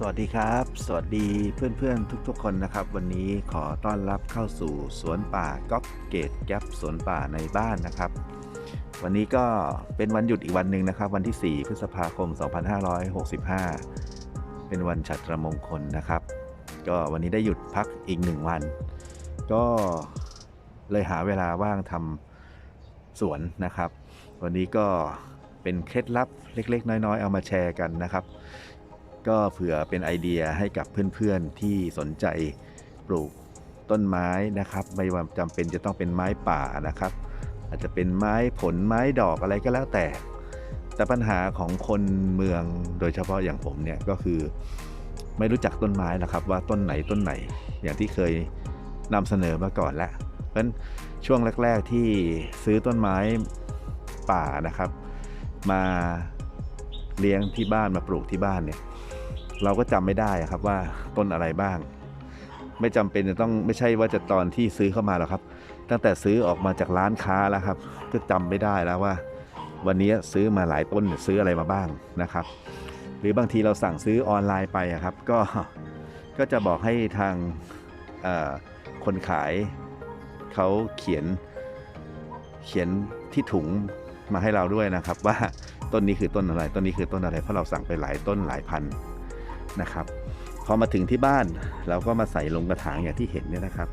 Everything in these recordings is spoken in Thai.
สวัสดีครับ สวัสดีเพื่อนๆ ทุกๆ คนนะครับ วันนี้ขอต้อนรับเข้าสู่สวนป่าก๊อปเกตแก๊ปสวนป่าในบ้านนะครับ วันนี้ก็เป็นวันหยุดอีกวันหนึ่งนะครับ วันที่ 4 พฤษภาคม 2565 เป็นวันฉัตรมงคลนะครับ ก็วันนี้ได้หยุดพักอีกหนึ่งวัน ก็เลยหาเวลาว่างทำสวนนะครับ วันนี้ก็เป็นเคล็ดลับเล็ก ๆ น้อย ๆ เอามาแชร์กันนะครับ ก็เผื่อเป็นไอเดียให้กับเพื่อนๆที่สนใจปลูกต้นไม้นะครับ ไม่ว่าจำเป็นจะต้องเป็นไม้ป่านะครับ อาจจะเป็นไม้ผลไม้ดอกอะไรก็แล้วแต่ แต่ปัญหาของคนเมืองโดยเฉพาะอย่างผมเนี่ยก็คือไม่รู้จักต้นไม้นะครับ ว่าต้นไหนต้นไหน อย่างที่เคยนำเสนอมาก่อนแล้วเพราะฉะนั้นช่วงแรก ๆที่ซื้อต้นไม้ป่านะครับ มาเลี้ยงที่บ้านมาปลูกที่บ้านเนี่ย เราก็จำไม่ได้ครับว่าต้นอะไรบ้าง ไม่จำเป็นจะต้องไม่ใช่ว่าจะตอนที่ซื้อเข้ามาหรอกครับ ตั้งแต่ซื้อออกมาจากร้านค้าแล้วครับ ก็จำไม่ได้แล้วว่า วันนี้ซื้อมาหลายต้นซื้ออะไรมาบ้างนะครับ หรือบางทีเราสั่งซื้อออนไลน์ไปครับ ก็ก็จะบอกให้ทางคนขายเขาเขียนเขียนที่ถุงมาให้เราด้วยนะครับ ว่าต้นนี้คือต้นอะไร ต้นนี้คือต้นอะไรเพราะเราสั่งไปหลายต้นหลายพัน นะครับ พอมาถึงที่บ้านเราก็มาใส่ลงกระถางอย่างที่เห็นเนี่ยนะครับ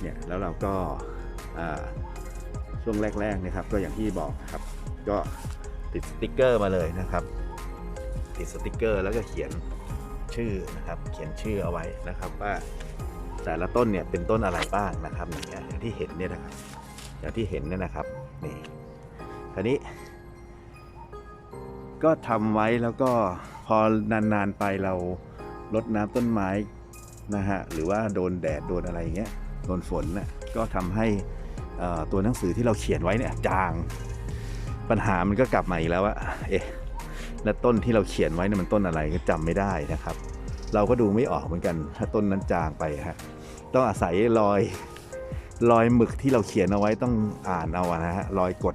เนี่ยแล้วเราก็ช่วงแรกๆนะครับ ก็อย่างที่บอกครับ ก็ติดสติกเกอร์มาเลยนะครับ ติดสติกเกอร์แล้วก็เขียนชื่อนะครับ เขียนชื่อเอาไว้นะครับว่าแต่ละต้นเนี่ยเป็นต้นอะไรบ้างนะครับอย่างเงี้ยอย่างที่เห็นเนี่ยนะครับอย่างที่เห็นเนี่ยนะครับนี่คราวนี้ ก็ทำไว้แล้วก็ พอนานๆไปเราลดน้ำต้นไม้นะฮะหรือว่าโดนแดดโดนอะไรเงี้ยโดนฝนน่ะก็ทำให้ตัวหนังสือที่เราเขียนไว้เนี่ยจาง ปัญหามันก็กลับมาอีกแล้วว่าเอ๊ะแล้วต้นที่เราเขียนไว้เนี่ยมันต้นอะไรก็จำไม่ได้นะครับ เราก็ดูไม่ออกเหมือนกัน ถ้าต้นนั้นจางไปฮะต้องอาศัยรอยรอยหมึกที่เราเขียนเอาไว้ต้องอ่านเอาอะนะฮะรอยกด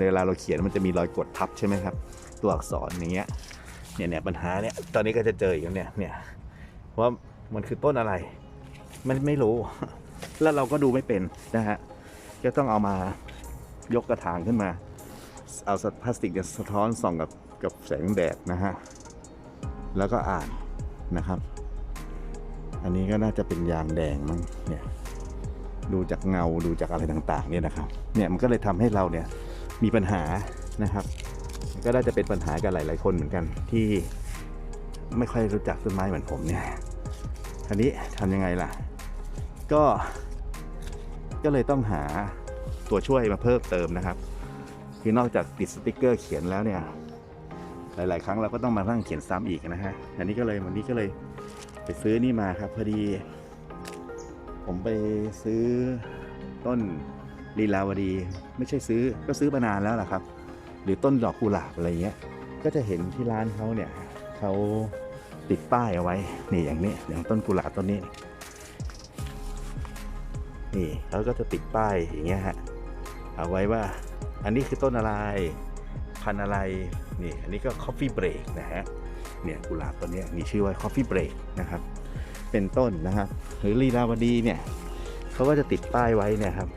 เวลาเราเขียนมันจะมีรอยกดทับใช่ไหมครับ ตัวอักษรอย่างเงี้ย เนี่ยเนี่ยปัญหาเนี่ยตอนนี้ก็จะเจออีกแล้วเนี่ยเนี่ยว่ามันคือต้นอะไร มันไม่รู้ แล้วเราก็ดูไม่เป็นนะฮะก็ต้องเอามายกกระถางขึ้นมา เอาพลาสติกเนี่ยสะท้อนส่องกับกับแสงแดดนะฮะแล้วก็อ่านนะครับ อันนี้ก็น่าจะเป็นยางแดงมั้งเนี่ยดูจากเงาดูจากอะไรต่างๆเนี่ยนะครับเนี่ยมันก็เลยทำให้เราเนี่ยมีปัญหานะครับ ก็น่าจะเป็นปัญหากันหลาย ๆ คนเหมือนกันที่ไม่ค่อยรู้จักต้นไม้เหมือนผมเนี่ยทีนี้ทำยังไงล่ะ ก็ก็เลยต้องหาตัวช่วยมาเพิ่มเติมนะครับ คือนอกจากติดสติกเกอร์เขียนแล้วเนี่ย หลาย ๆ ครั้งเราก็ต้องมานั่งเขียนซ้ำอีกนะฮะอันนี้ก็เลยวันนี้ก็เลยไปซื้อนี่มาครับพอดี ผมไปซื้อต้นลีลาวดี ไม่ใช่ซื้อก็ซื้อมานานแล้วล่ะครับ หรือต้นดอกกุหลาบอะไรเงี้ย ก็จะเห็นที่ร้านเขาเนี่ยเขาติดป้ายเอาไว้ นี่อย่างนี้อย่างต้นกุหลาบต้นนี้ นี่เขาก็จะติดป้ายอย่างเงี้ยฮะ เอาไว้ว่า อันนี้คือต้นอะไร พันอะไร นี่ อันนี้ก็ coffee break นะฮะ เนี่ยกุหลาบตัวนี้มีชื่อว่า coffee break นะครับ เป็นต้นนะครับ หรือลีลาวดีเนี่ยเขาก็จะติดป้ายไว้เนี่ยครับ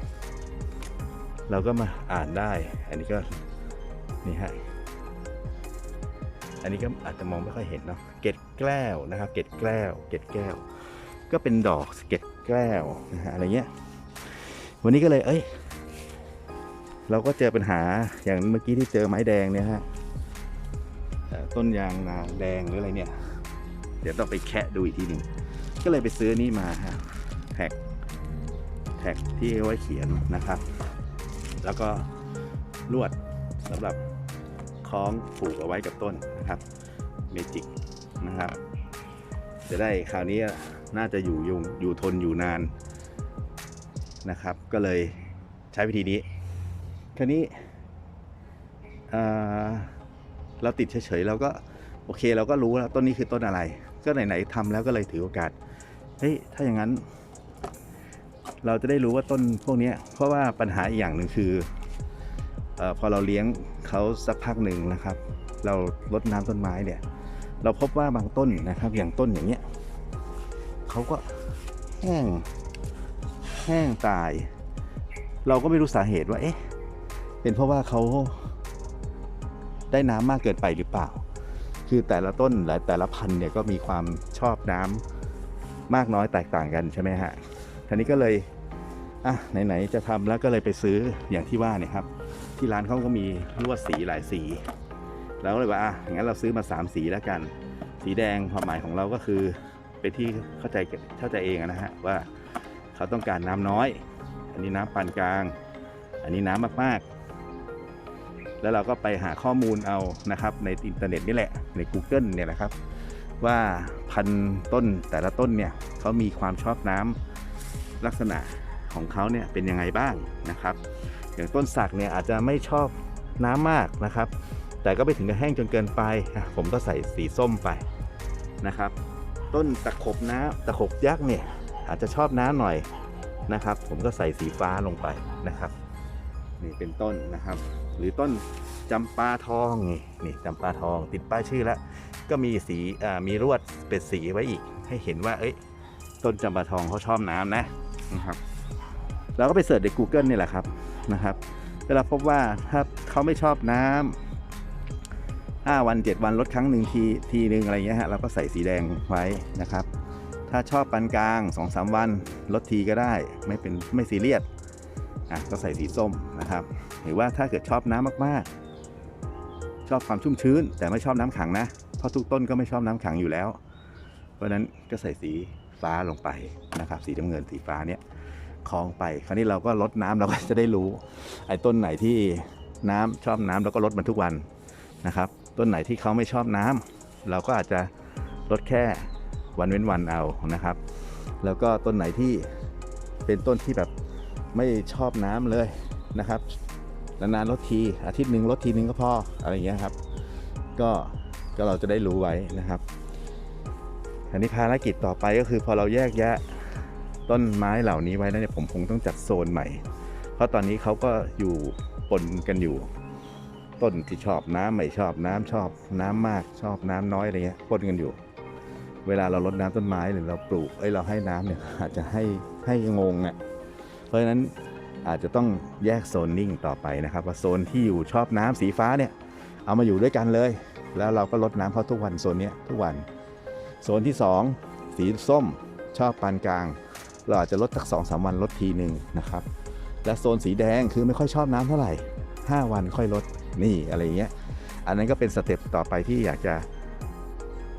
เราก็มาอ่านได้ อันนี้ก็ นี่ฮะอันนี้ก็อาจจะมองไม่ค่อยเห็นเนาะเกล็ดแก้วนะครับ เกล็ดแก้ว เกล็ดแก้ว ก็เป็นดอกเกล็ดแก้วนะฮะอะไรเงี้ย วันนี้ก็เลย เอ้ย เราก็เจอปัญหาอย่างเมื่อกี้ที่เจอไม้แดงเนี่ยฮะต้นยางนาแดงหรืออะไรเนี่ย เดี๋ยวต้องไปแคะดูอีกทีหนึ่งก็เลยไปซื้อนี่มาฮะแท็กแท็กที่ไว้เขียนนะครับ แล้วก็ลวดสำหรับ คล้องผูกเอาไว้กับต้นนะครับเมจิกนะครับ จะได้คราวนี้น่าจะอยู่ยงอยู่ทนอยู่นานนะครับ ก็เลยใช้วิธีนี้คราวนี้เราติดเฉยๆเราก็โอเคเราก็รู้แล้วต้นนี้คือต้นอะไร ก็ไหนๆทำแล้วก็เลยถือโอกาสเฮ้ยถ้าอย่างนั้น เราจะได้รู้ว่าต้นพวกนี้เพราะว่าปัญหาอีกอย่างหนึ่งคือ ออพอเราเลี้ยงเขาสักพักหนึ่งนะครับ เราลดน้ำต้นไม้เนี่ย เราพบว่าบางต้นนะครับ อย่างต้นอย่างเงี้ยเขาก็แห้งแห้งตาย เราก็ไม่รู้สาเหตุว่าเอ๊ะเป็นเพราะว่าเขาได้น้ำมากเกินไปหรือเปล่า คือแต่ละต้นและแต่ละพันธุ์เนี่ยก็มีความชอบน้ำมากน้อยแตกต่างกันใช่ไหมฮะทีนี้ก็เลย อะไหนๆจะทำแล้วก็เลยไปซื้ออย่างที่ว่าเนี่ยครับ ที่ร้านเขาก็มีลวดสีหลายสีแล้วก็เลยว่าอะงั้นเราซื้อมา 3 สีแล้วกัน สีแดงความหมายของเราก็คือเป็นที่เข้าใจเข้าใจเองนะฮะว่าเขาต้องการน้ำน้อย อันนี้น้ำปานกลาง อันนี้น้ำมากๆ แล้วเราก็ไปหาข้อมูลเอานะครับในอินเทอร์เน็ตนี่แหละใน Google เนี่ยนะครับ ว่าพันต้นแต่ละต้นเนี่ยเขามีความชอบน้ำลักษณะ ของเขาเนี่ยเป็นยังไงบ้างนะครับ อย่างต้นสักเนี่ยอาจจะไม่ชอบน้ำมากนะครับ แต่ก็ไม่ถึงกับแห้งจนเกินไปผมก็ใส่สีส้มไปนะครับ ต้นตะขบน้ำตะขบยักษ์เนี่ยอาจจะชอบน้ำหน่อยนะครับ ผมก็ใส่สีฟ้าลงไปนะครับนี่เป็นต้นนะครับ หรือต้นจำปาทองนี่นี่จำปาทองติดป้ายชื่อแล้ว ก็มีสีมีลวดเป็นสีไว้อีก ให้เห็นว่า เอ้ย ต้นจำปาทองเขาชอบน้ำนะนะครับ เราก็ไปเสิร์ชใน Google นี่แหละครับนะครับ เวลาพบว่าถ้าเขาไม่ชอบน้ำ5วัน 7 วันลดครั้งหนึ่งทีทีหนึ่งอะไรเงี้ยฮะเราก็ใส่สีแดงไว้นะครับ ถ้าชอบปานกลาง 2-3 วันลดทีก็ได้ไม่เป็นไม่ซีเรียสอะก็ใส่สีส้มนะครับ หรือว่าถ้าเกิดชอบน้ำมากๆ ชอบความชุ่มชื้น แต่ไม่ชอบน้ำขังนะเพราะทุกต้นก็ไม่ชอบน้ำขังอยู่แล้ว เพราะฉะนั้นก็ใส่สีฟ้าลงไปนะครับ สีน้ำเงินสีฟ้าเนี่ย คลองไป คราวนี้เราก็ลดน้ำเราก็จะได้รู้ ไอ้ต้นไหนที่น้ำชอบน้ำเราก็ลดมันทุกวันนะครับ ต้นไหนที่เขาไม่ชอบน้ำเราก็อาจจะลดแค่วันเว้นวันเอานะครับ แล้วก็ต้นไหนที่เป็นต้นที่แบบไม่ชอบน้ำเลยนะครับนานๆลดทีอาทิตย์หนึ่งลดทีนึงก็พออะไรอย่างเงี้ยครับ ก็ก็เราจะได้รู้ไว้นะครับอันนี้ภารกิจต่อไปก็คือพอเราแยกแยะ ต้นไม้เหล่านี้ไว้แล้วเนี่ยผมคงต้องจัดโซนใหม่ เพราะตอนนี้เขาก็อยู่ปนกันอยู่ ต้นที่ชอบน้ำไม่ชอบน้ำชอบน้ำมากชอบน้ำน้อยอะไรเงี้ยปนกันอยู่ เวลาเราลดน้ำต้นไม้หรือเราปลูกเอ้ยเราให้น้ำเนี่ยอาจจะให้ให้งงอะ่ะเพราะฉะนั้นอาจจะต้องแยกโซนนิ่งต่อไปนะครับว่าโซนที่อยู่ชอบน้ำสีฟ้าเนี่ยเอามาอยู่ด้วยกันเลย แล้วเราก็ลดน้ำเขาทุกวันโซนเนี้ยทุกวัน โซนที่ 2 สีส้มชอบปานกลาง เราอาจจะลดสักสองสามวันลดทีหนึ่งนะครับ และโซนสีแดงคือไม่ค่อยชอบน้ำเท่าไหร่ 5 วันค่อยลดนี่อะไรเงี้ย อันนั้นก็เป็นสเต็ปต่อไปที่อยากจะ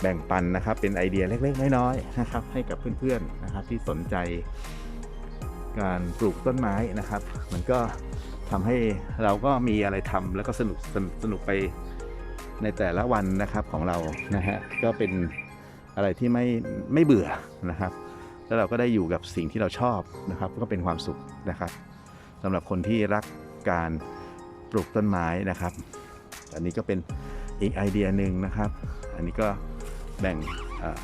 แบ่งปันนะครับ เป็นไอเดียเล็กๆน้อยๆนะครับ ให้กับเพื่อนๆนะครับ ที่สนใจการปลูกต้นไม้นะครับ มันก็ทำให้เราก็มีอะไรทำแล้วก็สนุกสนุกสนุกไปในแต่ละวันนะครับของเรานะฮะก็เป็นอะไรที่ไม่ไม่เบื่อนะครับ แล้วเราก็ได้อยู่กับสิ่งที่เราชอบนะครับ ก็เป็นความสุขนะครับสำหรับคนที่รักการปลูกต้นไม้นะครับ อันนี้ก็เป็นอีกไอเดียหนึ่งนะครับ อันนี้ก็แบ่ง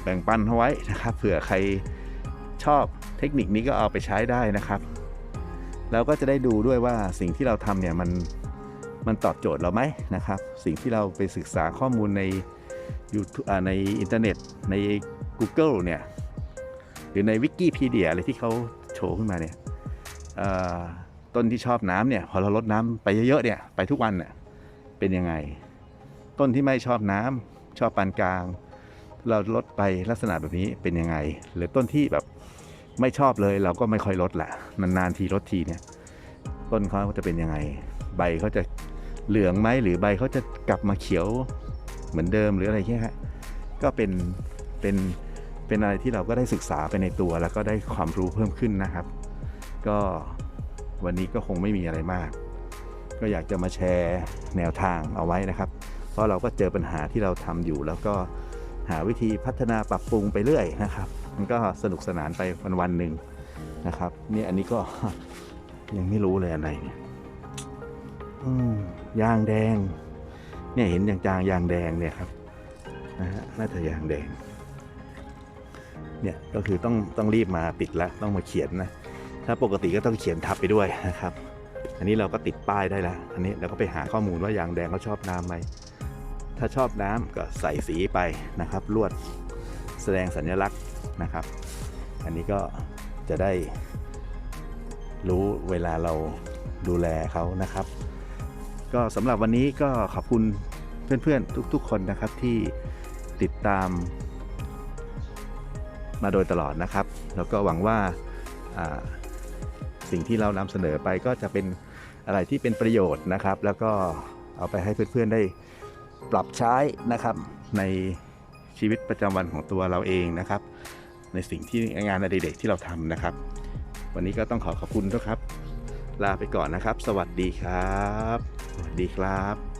แบ่งปันเอาไว้นะครับ เผื่อใครชอบเทคนิคนี้ก็เอาไปใช้ได้นะครับเราก็จะได้ดูด้วยว่าสิ่งที่เราทำเนี่ยมันมันตอบโจทย์เราไหมนะครับ สิ่งที่เราไปศึกษาข้อมูลใน YouTube ในอินเทอร์เน็ตใน Google เนี่ย รือในวิกิพีเดียอะไรที่เขาโชว์ขึ้นมาเนี่ยต้นที่ชอบน้ำเนี่ยพอเราลดน้ำไปเยอะๆเนี่ยไปทุกวันเนี่ยเป็นยังไง ต้นที่ไม่ชอบน้ำชอบปานกลาง เราลดไปลักษณะแบบนี้เป็นยังไง หรือต้นที่แบบไม่ชอบเลยเราก็ไม่ค่อยลดแหละนานๆทีลดทีเนี่ยต้นเขาจะเป็นยังไง ใบเขาจะเหลืองไหมหรือใบเขาจะกลับมาเขียวเหมือนเดิมหรืออะไรเงี้ยฮะก็เป็นเป็น เป็นอะไรที่เราก็ได้ศึกษาไปในตัว แล้วก็ได้ความรู้เพิ่มขึ้นนะครับ ก็วันนี้ก็คงไม่มีอะไรมาก ก็อยากจะมาแชร์แนวทางเอาไว้นะครับ เพราะเราก็เจอปัญหาที่เราทำอยู่ แล้วก็หาวิธีพัฒนาปรับปรุงไปเรื่อยนะครับ มันก็สนุกสนานไปวันวันหนึ่งนะครับ นี่อันนี้ก็ยังไม่รู้เลยอะไรเนี่ยยางแดง เนี่ยเห็นอย่างจางยางแดงเนี่ยครับนะฮะน่าจะยางแดง เนี่ยก็คือต้องต้องรีบมาติดแล้วต้องมาเขียนนะถ้าปกติก็ต้องเขียนทับไปด้วยนะครับ อันนี้เราก็ติดป้ายได้แล้วอันนี้เราก็ไปหาข้อมูลว่ายางแดงเขาชอบน้ำไหมถ้าชอบน้ำก็ใส่สีไปนะครับ ลวดแสดงสัญลักษณ์นะครับ อันนี้ก็จะได้รู้เวลาเราดูแลเขานะครับ ก็สำหรับวันนี้ก็ขอบคุณเพื่อนๆทุกๆคนนะครับที่ติดตาม มาโดยตลอดนะครับ แล้วก็หวังว่าสิ่งที่เรานำเสนอไปก็จะเป็นอะไรที่เป็นประโยชน์นะครับ แล้วก็เอาไปให้เพื่อนๆได้ปรับใช้นะครับในชีวิตประจำวันของตัวเราเองนะครับ ในสิ่งที่งานอดิเรกที่เราทำนะครับ วันนี้ก็ต้องขอขอบคุณทุกครับ ลาไปก่อนนะครับ สวัสดีครับ สวัสดีครับ